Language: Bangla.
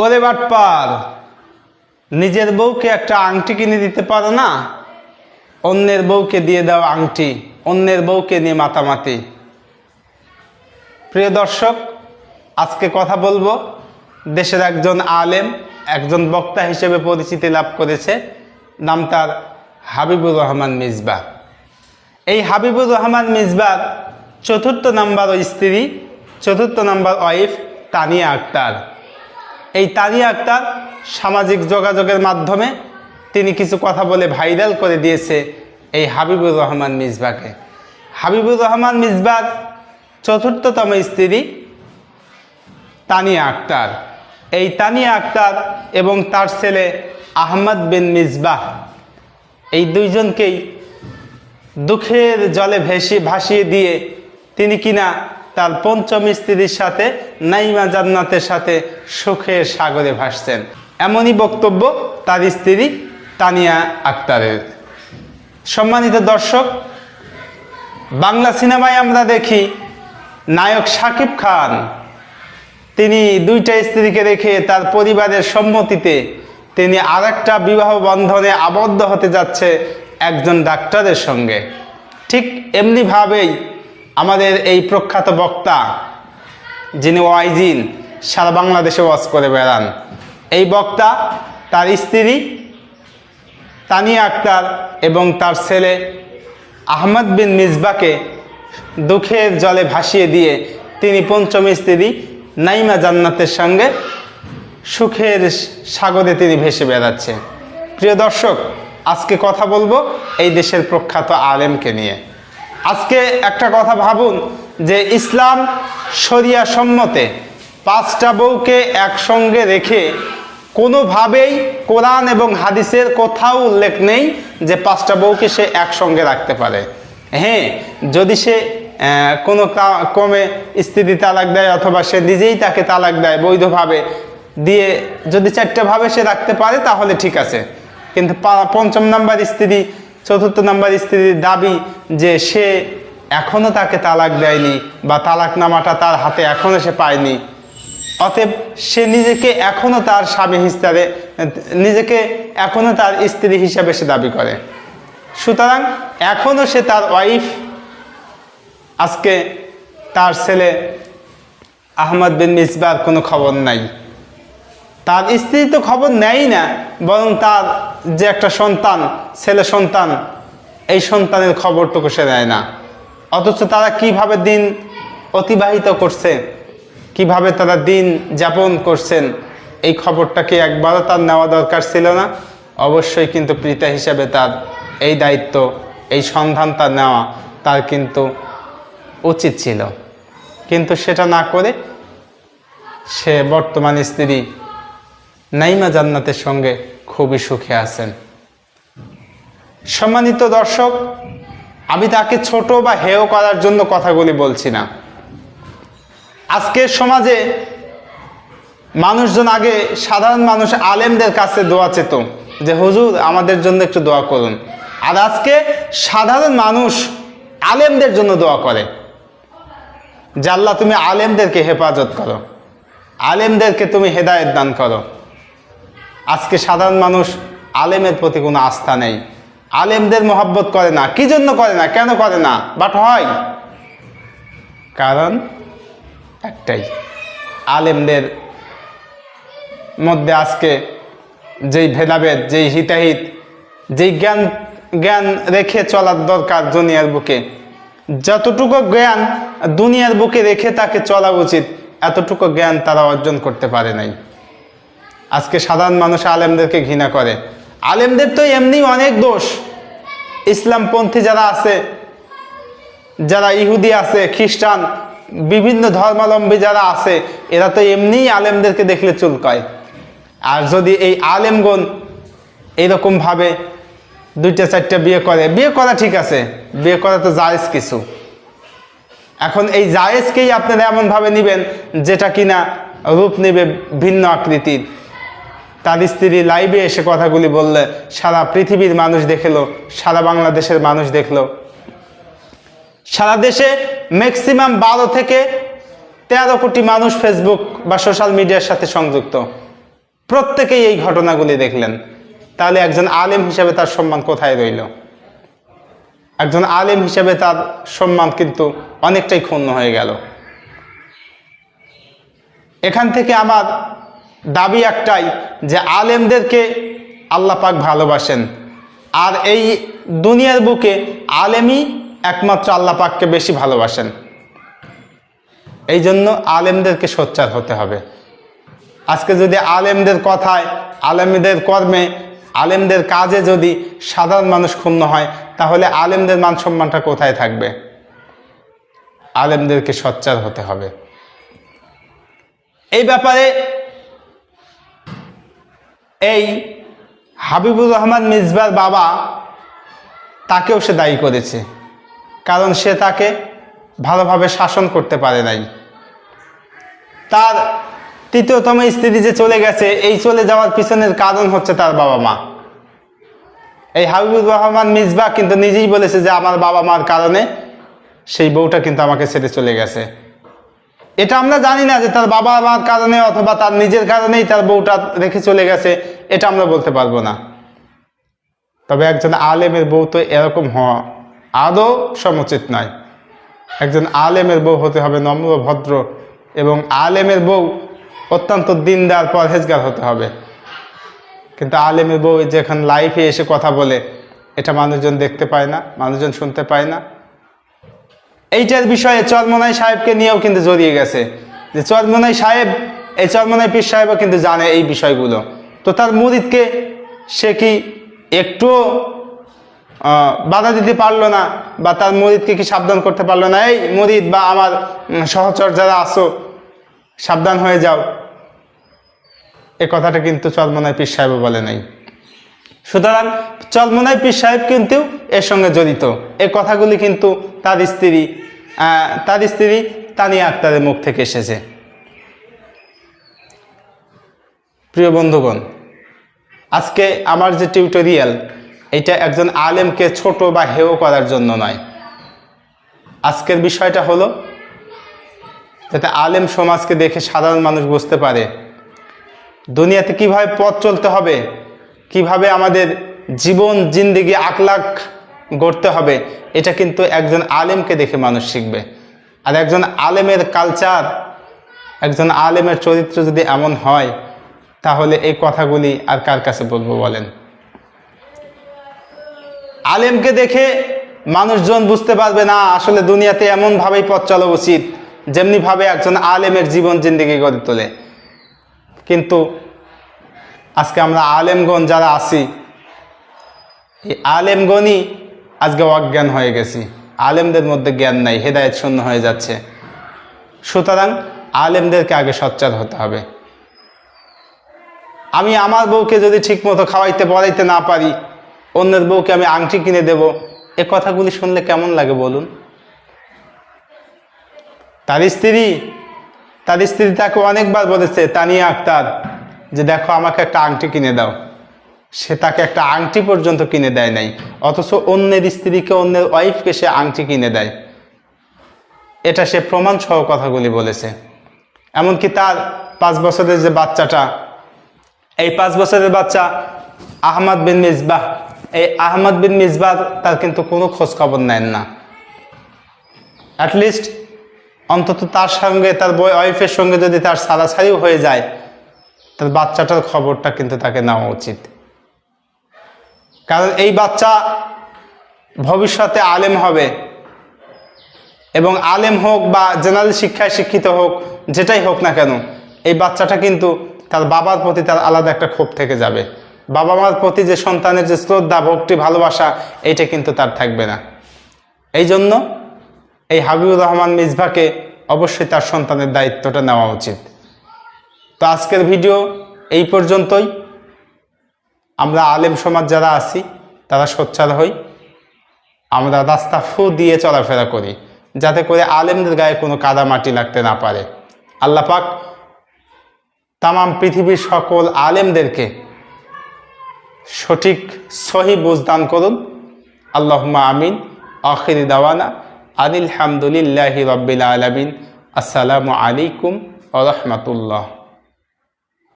ওরে বাটপার, নিজের বউকে একটা আংটি কিনে দিতে পারো না? অন্যের বউকে দিয়ে দাও আংটি, অন্যের বউকে নিয়ে মাতামাতি। প্রিয় দর্শক, আজকে কথা বলব দেশের একজন আলেম, একজন বক্তা হিসেবে পরিচিতি লাভ করেছে, নাম তার হাবিবুর রহমান মিসবা এই হাবিবুর রহমান মিসবার চতুর্থ নাম্বার স্ত্রী, চতুর্থ নাম্বার ওয়াইফ তানিয়া আক্তার। এই তানিয়া আক্তার সামাজিক যোগাযোগের মাধ্যমে তিনি কিছু কথা বলে ভাইরাল করে দিয়েছে এই হাবিবুর রহমান মিসবাকে। হাবিবুর রহমান মিসবার চতুর্থতম স্ত্রী তানিয়া আক্তার। এই তানিয়া আক্তার এবং তার ছেলে আহমদ বিন মিসবাহ এই দুইজনকেই দুঃখের জলে ভেসে ভাসিয়ে দিয়ে তিনি কিনা তার পঞ্চম স্ত্রীর সাথে নাইমা জান্নাতের সাথে সুখের সাগরে ভাসছেন। এমনই বক্তব্য তার স্ত্রী তানিয়া আক্তারের। সম্মানিত দর্শক, বাংলা সিনেমায় আমরা দেখি নায়ক শাকিব খান। তিনি দুইটা স্ত্রীকে রেখে তার পরিবারের সম্মতিতে তিনি আর একটা বিবাহ বন্ধনে আবদ্ধ হতে যাচ্ছে একজন ডাক্তারের সঙ্গে। ঠিক এমনিভাবেই আমাদের এই প্রখ্যাত বক্তা যিনি ওয়াইজিন, সারা বাংলাদেশে ওয়াজ করে বেড়ান। এই বক্তা তার স্ত্রী তানিয়া আক্তার এবং তার ছেলে আহমদ বিন মিসবাকে দুঃখের জলে ভাসিয়ে দিয়ে তিনি পঞ্চম স্ত্রী নাইমা জান্নাতের সঙ্গে সুখের সাগরে তিনি ভেসে বেড়াচ্ছে প্রিয় দর্শক, আজকে কথা বলব এই দেশের প্রখ্যাত আলেমকে নিয়ে। আজকে একটা কথা ভাবুন যে ইসলাম শরিয়া সম্মতে পাঁচটা বউকে একসঙ্গে রেখে কোনোভাবেই কোরআন এবং হাদিসের কোথাও উল্লেখ নেই যে পাঁচটা বউকে সে একসঙ্গে রাখতে পারে। হ্যাঁ যদি সে কোনো কমে স্ত্রী তালাক দেয় অথবা সে নিজেই তাকে তালাক দেয় বৈধভাবে দিয়ে যদি চারটে ভাবে সে রাখতে পারে তাহলে ঠিক আছে। কিন্তু পঞ্চম নাম্বার স্ত্রী চতুর্থ নাম্বার স্ত্রীর দাবি যে সে এখনও তাকে তালাক দেয়নি বা তালাক নামাটা তার হাতে এখনও সে পায়নি। অতএব সে নিজেকে এখনও তার স্বামী হিসাবে নিজেকে এখনও তার স্ত্রী হিসাবে সে দাবি করে। সুতরাং এখনও সে তার ওয়াইফ, আজকে তার ছেলে আহমদ বিন মিসবার কোনো খবর নাই। তার স্ত্রী তো খবর নেয় না, বরং তার যে একটা সন্তান, ছেলে সন্তান, এই সন্তানের খবরটুকু সে নেয় না। অথচ তারা কীভাবে দিন অতিবাহিত করছে, কীভাবে তারা দিন যাপন করছেন, এই খবরটাকে একবারও তার নেওয়া দরকার ছিল না? অবশ্যই কিন্তু পিতা হিসাবে তার এই দায়িত্ব, এই সন্ধান তার নেওয়া তার কিন্তু উচিত ছিল। কিন্তু সেটা না করে সে বর্তমান স্ত্রী নাইমা জান্নাতের সঙ্গে খুবই সুখে আছেন। সম্মানিত দর্শক, আমি তাকে ছোট বা হেয় করার জন্য কথাগুলি বলছি না। আজকের সমাজে মানুষজন আগে সাধারণ মানুষ আলেমদের কাছে দোয়া চেত, যে, হুজুর, আমাদের জন্য একটু দোয়া করুন। আর আজকে সাধারণ মানুষ আলেমদের জন্য দোয়া করে। জাল্লা তুমি আলেমদেরকে হেফাজত করো। আলেমদেরকে তুমি হেদায়েত দান করো। আজকে সাধারণ মানুষ আলেমের প্রতি কোনো আস্থা নেই। আলেমদের মহব্বত করে না। কি জন্য করে না? কেন করে না? বাট হয়। কারণ একটাই, আলেমদের মধ্যে আজকে যেই ভেদাভেদ, যেই হিতাহিত, যেই জ্ঞান জ্ঞান রেখে চলার দরকার দুনিয়ার বুকে, যতটুকু জ্ঞান দুনিয়ার বুকে রেখে তাকে চলা উচিত, এতটুকু জ্ঞান তারা অর্জন করতে পারে নাই। আজকে সাধারণ মানুষ আলেমদেরকে ঘৃণা করে। আলেমদের তো এমনি অনেক দোষ। ইসলামপন্থী যারা আছে, যারা ইহুদি আছে, খ্রিস্টান, বিভিন্ন ধর্মাবলম্বী যারা আছে, এরা তো এমনিই আলেমদেরকে দেখলে চুলকায়। আর যদি এই আলেমগণ এইরকমভাবে দুইটা, চারটা বিয়ে করে, বিয়ে করা ঠিক আছে, বিয়ে করা তো জায়েজ কিছু। এখন এই জায়েজকেই আপনারা এমনভাবে নেবেন, যেটা কিনা রূপ নেবে ভিন্ন আকৃতির। তার স্ত্রী লাইভে এসে কথাগুলি বললে, সারা পৃথিবীর মানুষ দেখল, সারা বাংলাদেশের মানুষ দেখল। সারা দেশে ম্যাক্সিমাম বারো থেকে তেরো কোটি মানুষ ফেসবুক বা সোশ্যাল মিডিয়ার সাথে সংযুক্ত। প্রত্যেকেই এই ঘটনাগুলি দেখলেন। তাহলে একজন আলেম হিসেবে তার সম্মান কোথায় রইল? একজন আলেম হিসেবে তার সম্মান কিন্তু অনেকটাই ক্ষুণ্ণ হয়ে গেল। এখান থেকে আমার দাবি একটাই যে আলেমদেরকে আল্লাহ পাক ভালোবাসেন। আর এই দুনিয়ার বুকে আলেমই একমাত্র আল্লাহ পাককে বেশি ভালোবাসেন। এই জন্য আলেমদেরকে সোচ্চার হতে হবে। আজকে যদি আলেমদের কথায়, আলেমদের কর্মে, আলেমদের কাজে যদি সাধারণ মানুষ ক্ষুণ্ণ হয়, তাহলে আলেমদের মান সম্মানটা কোথায় থাকবে? আলেমদেরকে সোচ্চার হতে হবে। এই ব্যাপারে এই হাবিবুর রহমান মিসবার বাবা তাকেও সে দায়ী করেছে। কারণ সে তাকে ভালোভাবে শাসন করতে পারে নাই। তার তৃতীয়তম স্ত্রী যে চলে গেছে, এই চলে যাওয়ার পিছনের কারণ হচ্ছে তার বাবা মা। এই হাবিবুর রহমান মিসবা কিন্তু নিজেই বলেছে যে, আমার বাবা মার কারণে সেই বউটা কিন্তু আমাকে ছেড়ে চলে গেছে। এটা আমরা জানি না যে তার বাবা মার কারণে অথবা তার নিজের কারণেই তার বউটা রেখে চলে গেছে, এটা আমরা বলতে পারব না। তবে একজন আলেমের বউ তো এরকম হওয়া আদৌ সমুচিত নয়। একজন আলেমের বউ হতে হবে নম্র, ভদ্র এবং আলেমের বউ অত্যন্ত দিনদার, পরহেজগার হতে হবে। কিন্তু আলেমের বউ যেখানে লাইফে এসে কথা বলে, এটা মানুষজন দেখতে পায় না, মানুষজন শুনতে পায় না। এইটার বিষয়ে চরমনাই সাহেবকে নিয়েও কিন্তু জড়িয়ে গেছে। যে চরমনাই সাহেব, এই চরমনাই পীর সাহেবও কিন্তু জানে এই বিষয়গুলো। তো তার মুরিদকে সে কি একটুও বাধা দিতে পারল না? বা তার মুরিদকে কি সাবধান করতে পারল না? এই মুরিদ বা আমার সহচর যারা আসো সাবধান হয়ে যাও। এ কথাটা কিন্তু চরমনাই পীর সাহেবও বলে নাই। সুতরাং চলমনাই পীর সাহেব কিন্তু এর সঙ্গে জড়িত। এই কথাগুলি কিন্তু তার স্ত্রী তার স্ত্রী তানিয়া আক্তারের মুখ থেকে এসেছে। প্রিয় বন্ধুগণ, আজকে আমার যে টিউটোরিয়াল, এটা একজন আলেমকে ছোট বা হেয় করার জন্য নয়। আজকের বিষয়টা হলো, যাতে আলেম সমাজকে দেখে সাধারণ মানুষ বুঝতে পারে, দুনিয়াতে কীভাবে পথ চলতে হবে, কীভাবে আমাদের জীবন, জিন্দিগি আকলাক গড়তে হবে। এটা কিন্তু একজন আলেমকে দেখে মানুষ শিখবে। আর একজন আলেমের কালচার একজন আলেমের চরিত্র যদি এমন হয়, তাহলে এই কথাগুলি আর কার কাছে বলব বলেন? আলেমকে দেখে মানুষজন বুঝতে পারবে, না, আসলে দুনিয়াতে এমনভাবেই পথ চলা উচিত, যেমনিভাবে একজন আলেমের জীবন জিন্দিগি গড়ে তোলে। কিন্তু আজকে আমরা আলেমগণ যারা আছি, এই আলেমগণই আজকে অজ্ঞান হয়ে গেছি। আলেমদের মধ্যে জ্ঞান নাই, হেদায়ত শূন্য হয়ে যাচ্ছে। সুতরাং আলেমদেরকে আগে সচ্চার হতে হবে। আমি আমার বউকে যদি ঠিকমতো খাওয়াইতে পড়াইতে না পারি, অন্যের বউকে আমি আংটি কিনে দেব। এ কথাগুলি শুনলে কেমন লাগে বলুন? তার স্ত্রী তার স্ত্রী তাকে অনেকবার বলেছে, তানিয়া আক্তার, যে দেখো আমাকে একটা আংটি কিনে দাও। সে তাকে একটা আংটি পর্যন্ত কিনে দেয় নাই, অথচ অন্যের স্ত্রীকে, অন্যের ওয়াইফকে সে আংটি কিনে দেয়। এটা সে প্রমাণ সহ কথাগুলি বলেছে। এমনকি তার পাঁচ বছরের যে বাচ্চাটা, এই পাঁচ বছরের বাচ্চা আহমদ বিন মিসবাহ, এই আহমদ বিন মিসবাহ তার কিন্তু কোনো খোঁজ খবর নেন না। অ্যাটলিস্ট অন্তত তার সঙ্গে, তার বই ওয়াইফের সঙ্গে যদি তার সারাসারিও হয়ে যায়, তার বাচ্চাটার খবরটা কিন্তু তাকে নেওয়া উচিত। কারণ এই বাচ্চা ভবিষ্যতে আলেম হবে। এবং আলেম হোক বা জেনারেল শিক্ষায় শিক্ষিত হোক, যেটাই হোক না কেন, এই বাচ্চাটা কিন্তু তার বাবার প্রতি তার আলাদা একটা ক্ষোভ থেকে যাবে। বাবা মার প্রতি যে সন্তানের যে শ্রদ্ধা, ভক্তি, ভালোবাসা, এইটা কিন্তু তার থাকবে না। এই জন্য এই হাবিবুর রহমান মিসভাকে অবশ্যই তার সন্তানের দায়িত্বটা নেওয়া উচিত। তো আজকের ভিডিও এই পর্যন্তই। আমরা আলেম সমাজ যারা আছি, তারা সোচ্চার হই। আমরা রাস্তা ফু দিয়ে চলাফেরা করি, যাতে করে আলেমদের গায়ে কোনো কাদা মাটি লাগতে না পারে। আল্লাহ পাক তামাম পৃথিবীর সকল আলেমদেরকে সঠিক, সহি বুঝদান করুন। আল্লাহুম্মা আমিন। আখিরি দাওয়ানা। আনিল হামদুলিল্লাহি রব্বিল আলামিন। আসসালামু আলাইকুম ওয়া রাহমাতুল্লাহ।